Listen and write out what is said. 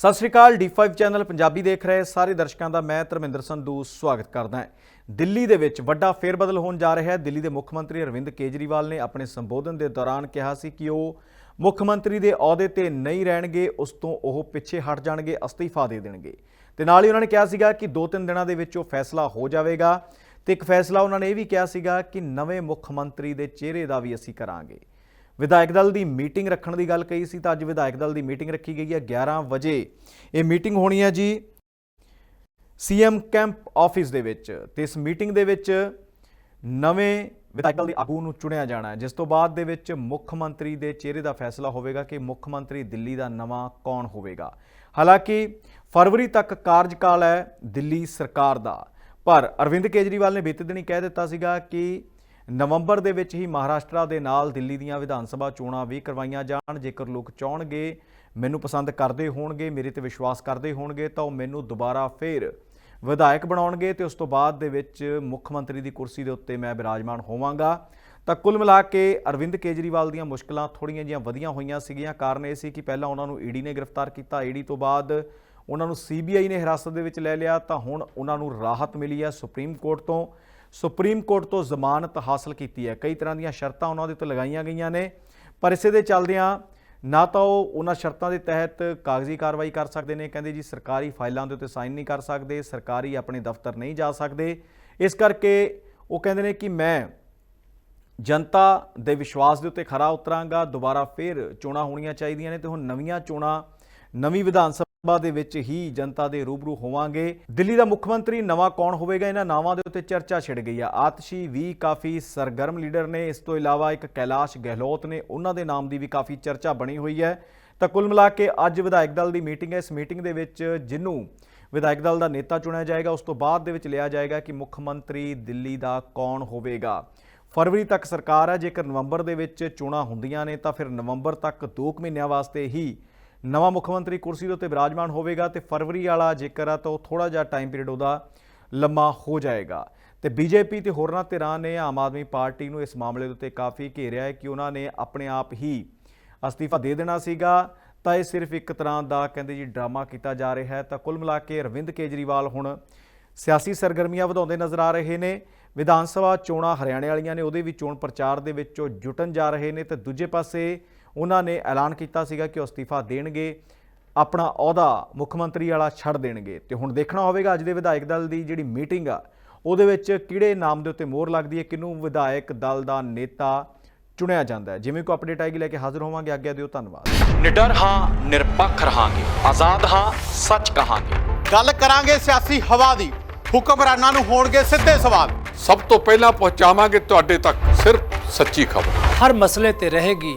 ਸਤਿ ਸ਼੍ਰੀ ਅਕਾਲ D5 channel Punjabi ਦੇਖ ਰਹੇ ਸਾਰੇ ਦਰਸ਼ਕਾਂ ਦਾ ਮੈਂ ਧਰਮਿੰਦਰ ਸੰਧੂ ਸਵਾਗਤ ਕਰਦਾ ਹਾਂ। ਦਿੱਲੀ ਦੇ ਵਿੱਚ ਵੱਡਾ ਫੇਰਬਦਲ ਹੋਣ ਜਾ ਰਿਹਾ ਹੈ। ਦਿੱਲੀ ਦੇ ਮੁੱਖ ਮੰਤਰੀ ਅਰਵਿੰਦ ਕੇਜਰੀਵਾਲ ਨੇ ਆਪਣੇ ਸੰਬੋਧਨ ਦੇ ਦੌਰਾਨ ਕਿਹਾ ਸੀ ਕਿ ਉਹ ਮੁੱਖ ਮੰਤਰੀ ਦੇ ਅਹੁਦੇ ਤੇ ਨਹੀਂ ਰਹਿਣਗੇ, ਉਸ ਤੋਂ ਉਹ ਪਿੱਛੇ ਹਟ ਜਾਣਗੇ, ਅਸਤੀਫਾ ਦੇ ਦੇਣਗੇ। ਤੇ ਨਾਲ ਹੀ ਉਹਨਾਂ ਨੇ ਕਿਹਾ ਸੀਗਾ ਕਿ 2-3 ਦਿਨਾਂ ਦੇ ਵਿੱਚ ਉਹ ਫੈਸਲਾ ਹੋ ਜਾਵੇਗਾ ਤੇ ਇੱਕ ਫੈਸਲਾ ਉਹਨਾਂ ਨੇ ਇਹ ਵੀ ਕਿਹਾ ਸੀਗਾ ਕਿ ਨਵੇਂ ਮੁੱਖ ਮੰਤਰੀ ਦੇ ਚਿਹਰੇ ਦਾ ਵੀ ਅਸੀਂ ਕਰਾਂਗੇ। ਵਿਧਾਇਕ ਦਲ ਦੀ ਮੀਟਿੰਗ ਰੱਖਣ ਦੀ ਗੱਲ ਕਹੀ ਸੀ ਤਾਂ ਅੱਜ ਵਿਧਾਇਕ ਦਲ ਦੀ ਮੀਟਿੰਗ ਰੱਖੀ ਗਈ ਹੈ 11 ਵਜੇ। ਇਹ ਮੀਟਿੰਗ ਹੋਣੀ ਹੈ ਜੀ ਸੀਐਮ ਕੈਂਪ ਆਫਿਸ ਦੇ ਵਿੱਚ ਤੇ ਇਸ ਮੀਟਿੰਗ ਦੇ ਵਿੱਚ ਨਵੇਂ ਵਿਧਾਇਕ ਦਲ ਦੇ ਆਗੂ ਨੂੰ ਚੁਣਿਆ ਜਾਣਾ ਹੈ, ਜਿਸ ਤੋਂ ਬਾਅਦ ਦੇ ਵਿੱਚ ਮੁੱਖ ਮੰਤਰੀ ਦੇ ਚਿਹਰੇ ਦਾ ਫੈਸਲਾ ਹੋਵੇਗਾ ਕਿ ਮੁੱਖ ਮੰਤਰੀ ਦਿੱਲੀ ਦਾ ਨਵਾਂ ਕੌਣ ਹੋਵੇਗਾ। ਹਾਲਾਂਕਿ ਫਰਵਰੀ ਤੱਕ ਕਾਰਜਕਾਲ ਹੈ ਦਿੱਲੀ ਸਰਕਾਰ ਦਾ। ਪਰ ਅਰਵਿੰਦ ਕੇਜਰੀਵਾਲ ਨੇ ਬੀਤੇ ਦਿਨੀ ਕਹਿ ਦਿੱਤਾ ਸੀਗਾ ਕਿ ਨਵੰਬਰ ਦੇ ਵਿੱਚ ਹੀ ਮਹਾਰਾਸ਼ਟਰ ਦੇ ਨਾਲ ਦਿੱਲੀ ਦੀਆਂ ਵਿਧਾਨ ਸਭਾ ਚੋਣਾਂ ਵੀ ਕਰਵਾਈਆਂ ਜਾਣ। ਜੇਕਰ ਲੋਕ ਚਾਹਣਗੇ, ਮੈਨੂੰ ਪਸੰਦ ਕਰਦੇ ਹੋਣਗੇ, ਮੇਰੇ ਤੇ ਵਿਸ਼ਵਾਸ ਕਰਦੇ ਹੋਣਗੇ, ਤਾਂ ਉਹ ਮੈਨੂੰ ਦੁਬਾਰਾ ਫੇਰ ਵਿਧਾਇਕ ਬਣਾਉਣਗੇ ਤੇ ਉਸ ਤੋਂ ਬਾਅਦ ਦੇ ਵਿੱਚ ਮੁੱਖ ਮੰਤਰੀ ਦੀ ਕੁਰਸੀ ਦੇ ਉੱਤੇ ਮੈਂ ਬਿਰਾਜਮਾਨ ਹੋਵਾਂਗਾ। ਤਾਂ ਕੁੱਲ ਮਿਲਾ ਕੇ ਅਰਵਿੰਦ ਕੇਜਰੀਵਾਲ ਦੀਆਂ ਮੁਸ਼ਕਲਾਂ ਥੋੜੀਆਂ ਜਿਹੀਆਂ ਵਧੀਆਂ ਹੋਈਆਂ ਸੀਗੀਆਂ। ਕਾਰਨ ਇਹ ਸੀ ਕਿ ਪਹਿਲਾਂ ਉਹਨਾਂ ਨੂੰ ਈਡੀ ਨੇ ਗ੍ਰਿਫਤਾਰ ਕੀਤਾ। ਈਡੀ ਤੋਂ ਬਾਅਦ ਉਹਨਾਂ ਨੂੰ ਸੀਬੀਆਈ ਨੇ ਹਿਰਾਸਤ ਦੇ ਵਿੱਚ ਲੈ ਲਿਆ। ਤਾਂ ਹੁਣ ਉਹਨਾਂ ਨੂੰ ਰਾਹਤ ਮਿਲੀ ਹੈ ਸੁਪਰੀਮ ਕੋਰਟ ਤੋਂ। ਸੁਪਰੀਮ ਕੋਰਟ ਤੋਂ ਜ਼ਮਾਨਤ ਹਾਸਲ ਕੀਤੀ ਹੈ। ਕਈ ਤਰ੍ਹਾਂ ਦੀਆਂ ਸ਼ਰਤਾਂ ਉਹਨਾਂ ਦੇ ਉੱਤੇ ਲਗਾਈਆਂ ਗਈਆਂ ਨੇ, ਪਰ ਇਸੇ ਦੇ ਚੱਲਦਿਆਂ ਨਾ ਤਾਂ ਉਹ ਉਹਨਾਂ ਸ਼ਰਤਾਂ ਦੇ ਤਹਿਤ ਕਾਗਜ਼ੀ ਕਾਰਵਾਈ ਕਰ ਸਕਦੇ ਨੇ। ਕਹਿੰਦੇ ਜੀ, ਸਰਕਾਰੀ ਫਾਈਲਾਂ ਦੇ ਉੱਤੇ ਸਾਈਨ ਨਹੀਂ ਕਰ ਸਕਦੇ, ਸਰਕਾਰੀ ਆਪਣੇ ਦਫ਼ਤਰ ਨਹੀਂ ਜਾ ਸਕਦੇ। ਇਸ ਕਰਕੇ ਉਹ ਕਹਿੰਦੇ ਨੇ ਕਿ ਮੈਂ ਜਨਤਾ ਦੇ ਵਿਸ਼ਵਾਸ ਦੇ ਉੱਤੇ ਖਰਾ ਉਤਰਾਂਗਾ, ਦੁਬਾਰਾ ਫੇਰ ਚੋਣਾਂ ਹੋਣੀਆਂ ਚਾਹੀਦੀਆਂ ਨੇ ਤੇ ਹੁਣ ਨਵੀਆਂ ਚੋਣਾਂ, ਨਵੀਂ ਵਿਧਾਨ ਸਭਾ ਸਭਾ ਦੇ ਵਿੱਚ ਹੀ ਜਨਤਾ ਦੇ ਰੂਬਰੂ ਹੋਵਾਂਗੇ। ਦਿੱਲੀ ਦਾ ਮੁੱਖ ਮੰਤਰੀ ਨਵਾਂ ਕੌਣ ਹੋਵੇਗਾ? ਇਹਨਾਂ ਨਾਵਾਂ ਦੇ ਉੱਤੇ ਚਰਚਾ ਛਿੜ ਗਈ ਆ। ਆਤਸ਼ੀ ਵੀ ਕਾਫੀ ਸਰਗਰਮ ਲੀਡਰ ਨੇ। ਇਸ ਤੋਂ ਇਲਾਵਾ ਇੱਕ ਕੈਲਾਸ਼ ਗਹਿਲੋਤ ਨੇ। ਉਹਨਾਂ ਦੇ ਨਾਮ ਦੀ ਵੀ ਕਾਫੀ ਚਰਚਾ ਬਣੀ ਹੋਈ ਹੈ। ਤਾਂ ਕੁੱਲ ਮਿਲਾ ਕੇ ਅੱਜ ਵਿਧਾਇਕ ਦਲ ਦੀ ਮੀਟਿੰਗ ਹੈ। ਇਸ ਮੀਟਿੰਗ ਦੇ ਵਿੱਚ ਜਿਹਨੂੰ ਵਿਧਾਇਕ ਦਲ ਦਾ ਨੇਤਾ ਚੁਣਿਆ ਜਾਏਗਾ, ਉਸ ਤੋਂ ਬਾਅਦ ਦੇ ਵਿੱਚ ਲਿਆ ਜਾਏਗਾ ਕਿ ਮੁੱਖ ਮੰਤਰੀ ਦਿੱਲੀ ਦਾ ਕੌਣ ਹੋਵੇਗਾ। ਫਰਵਰੀ ਤੱਕ ਸਰਕਾਰ ਹੈ। ਜੇਕਰ ਨਵੰਬਰ ਦੇ ਵਿੱਚ ਚੋਣਾਂ ਹੁੰਦੀਆਂ ਨੇ, ਤਾਂ ਫਿਰ ਨਵੰਬਰ ਤੱਕ 2 ਮਹੀਨਿਆਂ ਵਾਸਤੇ ਹੀ ਨਵਾਂ ਮੁੱਖ ਮੰਤਰੀ ਕੁਰਸੀ ਦੇ ਉੱਤੇ ਵਿਰਾਜਮਾਨ ਹੋਵੇਗਾ ਤੇ ਫਰਵਰੀ ਵਾਲਾ ਜੇਕਰ ਆ ਤਾਂ ਉਹ ਥੋੜਾ ਜਿਹਾ ਟਾਈਮ ਪੀਰੀਅਡ ਉਹਦਾ ਲੰਮਾ ਹੋ ਜਾਏਗਾ। ਤੇ ਬੀਜੇਪੀ ਤੇ ਹੋਰਨਾਂ ਧਿਰਾਂ ਨੇ ਆਮ ਆਦਮੀ ਪਾਰਟੀ ਨੂੰ ਇਸ ਮਾਮਲੇ ਦੇ ਉੱਤੇ ਕਾਫੀ ਘੇਰਿਆ ਹੈ ਕਿ ਉਹਨਾਂ ਨੇ ਆਪਣੇ ਆਪ ਹੀ ਅਸਤੀਫਾ ਦੇ ਦੇਣਾ ਸੀਗਾ। ਤਾਂ ਇਹ ਸਿਰਫ ਇੱਕ ਤਰ੍ਹਾਂ ਦਾ ਕਹਿੰਦੇ ਜੀ ਡਰਾਮਾ ਕੀਤਾ ਜਾ ਰਿਹਾ ਹੈ। ਤਾਂ ਕੁੱਲ ਮਿਲਾ ਕੇ ਅਰਵਿੰਦ ਕੇਜਰੀਵਾਲ ਹੁਣ ਸਿਆਸੀ ਸਰਗਰਮੀਆਂ ਵਧਾਉਂਦੇ ਨਜ਼ਰ ਆ ਰਹੇ ਨੇ। ਵਿਧਾਨ ਸਭਾ ਚੋਣਾਂ ਹਰਿਆਣੇ ਵਾਲੀਆਂ ਨੇ, ਉਹਦੇ ਵੀ ਚੋਣ ਪ੍ਰਚਾਰ ਦੇ ਵਿੱਚ ਉਹ ਜੁਟਨ ਜਾ ਰਹੇ ਨੇ ਤੇ ਦੂਜੇ ਪਾਸੇ ਉਹਨਾਂ ਨੇ ਐਲਾਨ ਕੀਤਾ ਸੀਗਾ ਕਿ ਉਹ ਅਸਤੀਫਾ ਦੇਣਗੇ ਆਪਣਾ ਅਹੁਦਾ ਮੁੱਖ ਮੰਤਰੀ ਵਾਲਾ ਛੱਡ ਦੇਣਗੇ। ਤੇ ਹੁਣ ਦੇਖਣਾ ਹੋਵੇਗਾ ਅੱਜ ਦੇ ਵਿਧਾਇਕ ਦਲ ਦੀ ਜਿਹੜੀ ਮੀਟਿੰਗ ਆ ਉਹਦੇ ਵਿੱਚ ਕਿਹੜੇ ਨਾਮ ਦੇ ਉੱਤੇ ਮੋਹਰ ਲੱਗਦੀ ਹੈ ਕਿਹਨੂੰ ਵਿਧਾਇਕ ਦਲ ਦਾ ਨੇਤਾ ਚੁਣਿਆ ਜਾਂਦਾ ਹੈ। ਜਿਵੇਂ ਕੋ ਅਪਡੇਟ ਆਏਗੀ ਲੈ ਕੇ ਹਾਜ਼ਰ ਹੋਵਾਂਗੇ। ਆਗਿਆ ਦਿਓ ਧੰਨਵਾਦ। ਨਿਡਰ ਹਾਂ ਨਿਰਪੱਖ ਰਹਾਂਗੇ। ਆਜ਼ਾਦ ਹਾਂ ਸੱਚ ਕਹਾਂਗੇ। ਗੱਲ ਕਰਾਂਗੇ ਸਿਆਸੀ ਹਵਾ ਦੀ। ਹੁਕਮਰਾਨਾਂ ਨੂੰ ਹੋਣਗੇ ਸਿੱਧੇ ਸਵਾਲ। ਸਭ ਤੋਂ ਪਹਿਲਾਂ ਪਹੁੰਚਾਵਾਂਗੇ ਤੁਹਾਡੇ ਤੱਕ ਸਿਰਫ ਸੱਚੀ ਖਬਰ। ਹਰ ਮਸਲੇ ਤੇ ਰਹੇਗੀ